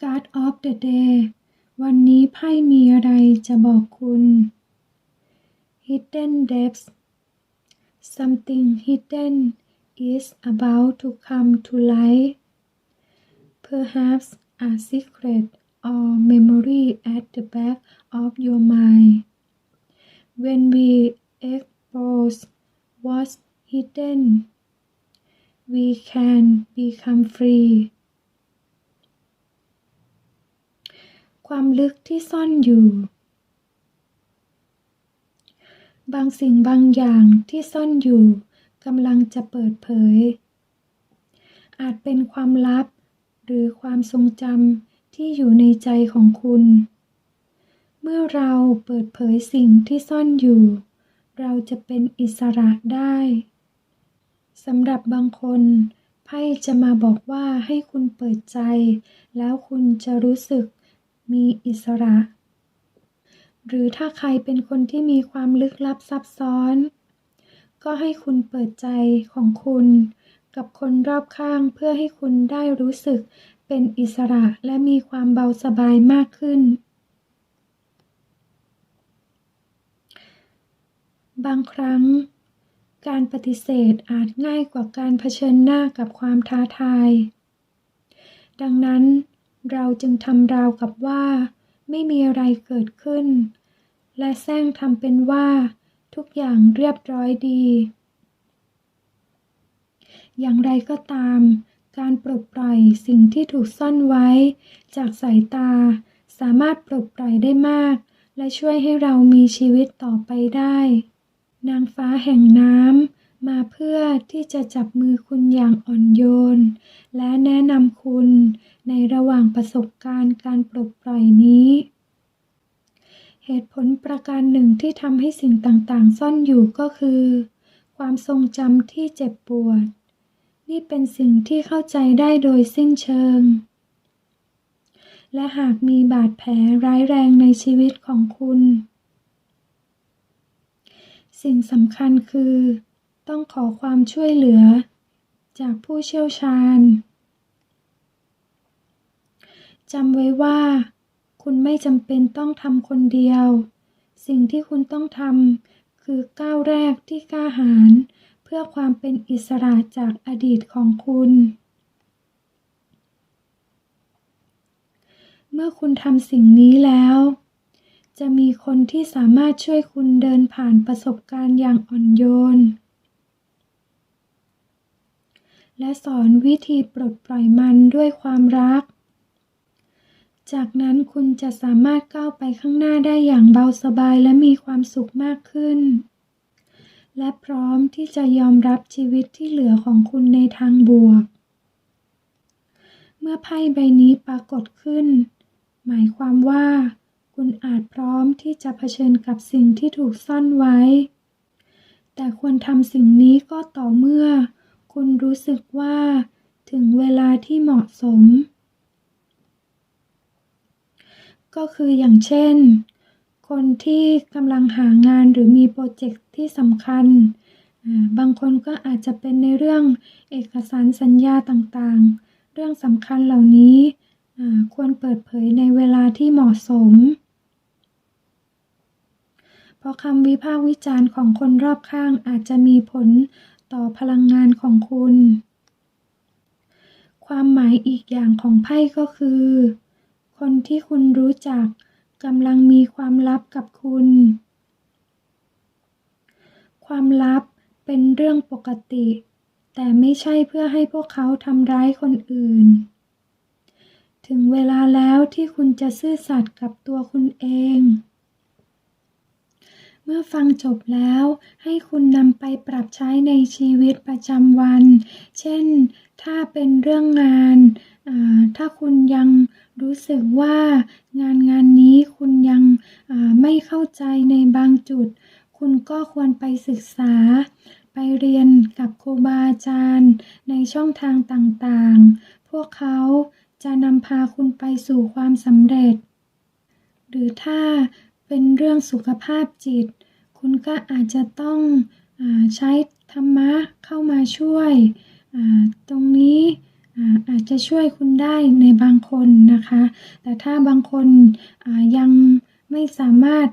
Card of the Day วันนี้ไพ่มีอะไรจะบอกคุณ Hidden Depths Something hidden is about to come to light perhaps a secret or memory at the back of your mind when we expose what's hidden we can become free ความลึกที่ซ่อนอยู่ บางสิ่งบางอย่างที่ซ่อนอยู่กำลังจะเปิดเผย อาจเป็นความลับ หรือความทรงจำที่อยู่ในใจของคุณ เมื่อเราเปิดเผยสิ่งที่ซ่อนอยู่ เราจะเป็นอิสระได้สำหรับบางคนไพ่จะมาบอกว่าให้คุณเปิดใจ แล้วคุณจะรู้สึก มีอิสระ หรือถ้าใครเป็นคนที่มีความลึกลับซับซ้อน ก็ให้คุณเปิดใจของคุณ กับคนรอบข้างเพื่อให้คุณได้รู้สึกเป็นอิสระและมีความเบาสบายมากขึ้น บางครั้งการปฏิเสธอาจง่ายกว่าการเผชิญหน้ากับความท้าทาย ดังนั้น เราจึงทำราวกับว่า ไม่มีอะไรเกิดขึ้น และแซงทำเป็นว่า ทุกอย่างเรียบร้อยดี อย่างไรก็ตาม การปลดปล่อยสิ่งที่ถูกซ่อนไว้ จากสายตา สามารถปลดปล่อยได้มาก และช่วยให้เรามีชีวิตต่อไปได้ นางฟ้าแห่งน้ำ มาเพื่อที่จะจับมือคุณอย่างอ่อนโยน และแนะนำคุณในระหว่างประสบการณ์การปลดปล่อยนี้ เหตุผลประการหนึ่งที่ทำให้สิ่งต่างๆ ซ่อนอยู่ก็คือ ความทรงจำที่เจ็บปวด นี่เป็นสิ่งที่เข้าใจได้โดยสิ้นเชิง และหากมีบาดแผลร้ายแรงในชีวิตของคุณ สิ่งสำคัญคือ ต้องขอความช่วยเหลือจากผู้เชี่ยวชาญจำไว้ว่า คุณไม่จำเป็นต้องทำคนเดียว สิ่งที่คุณต้องทำคือก้าวแรกที่กล้าหาญเพื่อความเป็นอิสระจากอดีตของคุณ เมื่อคุณทำสิ่งนี้แล้ว จะมีคนที่สามารถช่วยคุณเดินผ่านประสบการณ์อย่างอ่อนโยน และสอนวิธีปลดปล่อยมันด้วยความรัก จากนั้นคุณจะสามารถก้าวไปข้างหน้าได้อย่างเบาสบายและมีความสุขมากขึ้น และพร้อมที่จะยอมรับชีวิตที่เหลือของคุณในทางบวก เมื่อไพ่ใบนี้ปรากฏขึ้น หมายความว่า คุณอาจพร้อมที่จะเผชิญกับสิ่งที่ถูกซ่อนไว้ แต่ควรทำสิ่งนี้ก็ต่อเมื่อ คุณรู้สึกว่าถึงเวลาที่เหมาะสม ก็คืออย่างเช่น คนที่กำลังหางานหรือมีโปรเจกต์ที่สำคัญ บางคนก็อาจจะเป็นในเรื่องเอกสารสัญญาต่างๆ เรื่องสำคัญเหล่านี้ควรเปิดเผยในเวลาที่เหมาะสม เพราะคำวิพากษ์วิจารณ์ของคนรอบข้างอาจจะมีผล ต่อพลังงานของคุณ ความหมายอีกอย่างของไพ่ก็คือ คนที่คุณรู้จักกำลังมีความลับกับคุณ ความลับเป็นเรื่องปกติ แต่ไม่ใช่เพื่อให้พวกเขาทำร้ายคนอื่น ถึงเวลาแล้วที่คุณจะซื่อสัตย์กับตัวคุณเอง เมื่อฟังจบแล้วให้คุณนำไปปรับใช้ในชีวิตประจำวัน เช่น ถ้าเป็นเรื่องงาน ถ้าคุณยังรู้สึกว่างานงานนี้คุณยังไม่เข้าใจในบางจุด คุณก็ควรไปศึกษา ไปเรียนกับครูบาอาจารย์ ในช่องทางต่างๆ พวกเขาจะนำพาคุณไปสู่ความสำเร็จ หรือถ้า เป็นเรื่องสุขภาพจิต คุณก็อาจจะต้องอใช้ธรรมะเข้ามาช่วย ตรงนี้อาจจะช่วยคุณได้ในบางคนนะคะ แต่ถ้าบางคนยังไม่สามารถ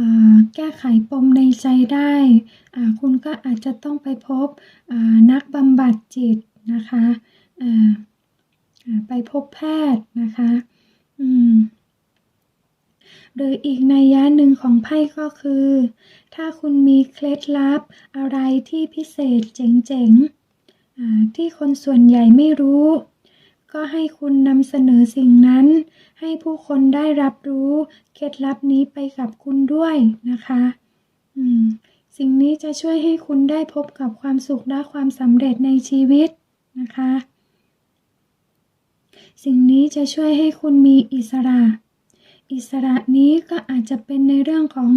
าาแก้ไขปมในใจได้ คุณก็อาจจะต้องไปพบนักบำบัดจิตนะคะ ไปพบแพทย์นะคะ หรืออีกนัยยะหนึ่งของไพ่ก็คือ ถ้าคุณมีเคล็ดลับอะไรที่พิเศษเจ๋งๆที่คนส่วนใหญ่ไม่รู้ ก็ให้คุณนำเสนอสิ่งนั้น ให้ผู้คนได้รับรู้เคล็ดลับนี้ไปกับคุณด้วยนะคะสิ่งนี้จะช่วยให้คุณได้พบกับความสุขและความสำเร็จในชีวิตนะคะ สิ่งนี้จะช่วยให้คุณมีอิสระ อิสระนี้ก็อาจจะเป็นในเรื่องของ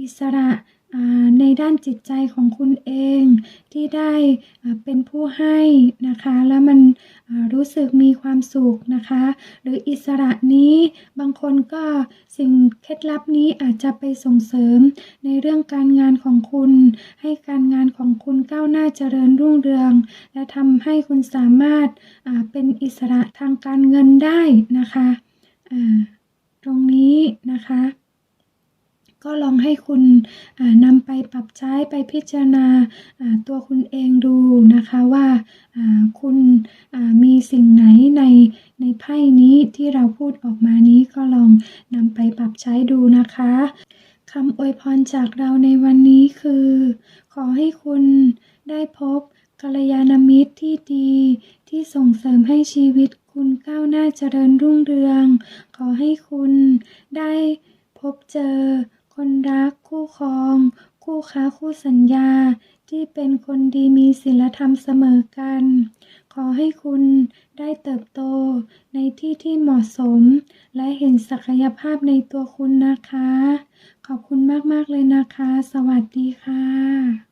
อิสระ ในด้านจิตใจของคุณเองที่ได้เป็นผู้ให้นะคะ แล้วมันรู้สึกมีความสุขนะคะ หรืออิสระนี้บางคนก็สิ่งเคล็ดลับนี้อาจจะไปส่งเสริมในเรื่องการงานของคุณ ให้การงานของคุณก้าวหน้าเจริญรุ่งเรือง และทำให้คุณสามารถเป็นอิสระทางการเงินได้นะคะตรงนี้นะคะ ลองให้คุณนำไปปรับใช้ไปพิจารณาตัวคุณเองดูนะคะว่าคุณมีสิ่งไหนในในไพ่นี้ที่เราพูดออกมานี้ก็ลองนำไปปรับใช้ดูนะคะคำอวยพรจากเราในวันนี้คือ ขอให้คุณได้พบกัลยาณมิตรที่ดี ที่ส่งเสริมให้ชีวิตคุณก้าวหน้าเจริญรุ่งเรือง ขอให้คุณได้พบเจอ คนรัก คู่ครอง คู่ค้าคู่สัญญา ที่เป็นคนดีมีศีลธรรมเสมอกัน ขอให้คุณได้เติบโตในที่ที่เหมาะสม และเห็นศักยภาพในตัวคุณนะคะ ขอบคุณมาก ๆ เลยนะคะ สวัสดีค่ะ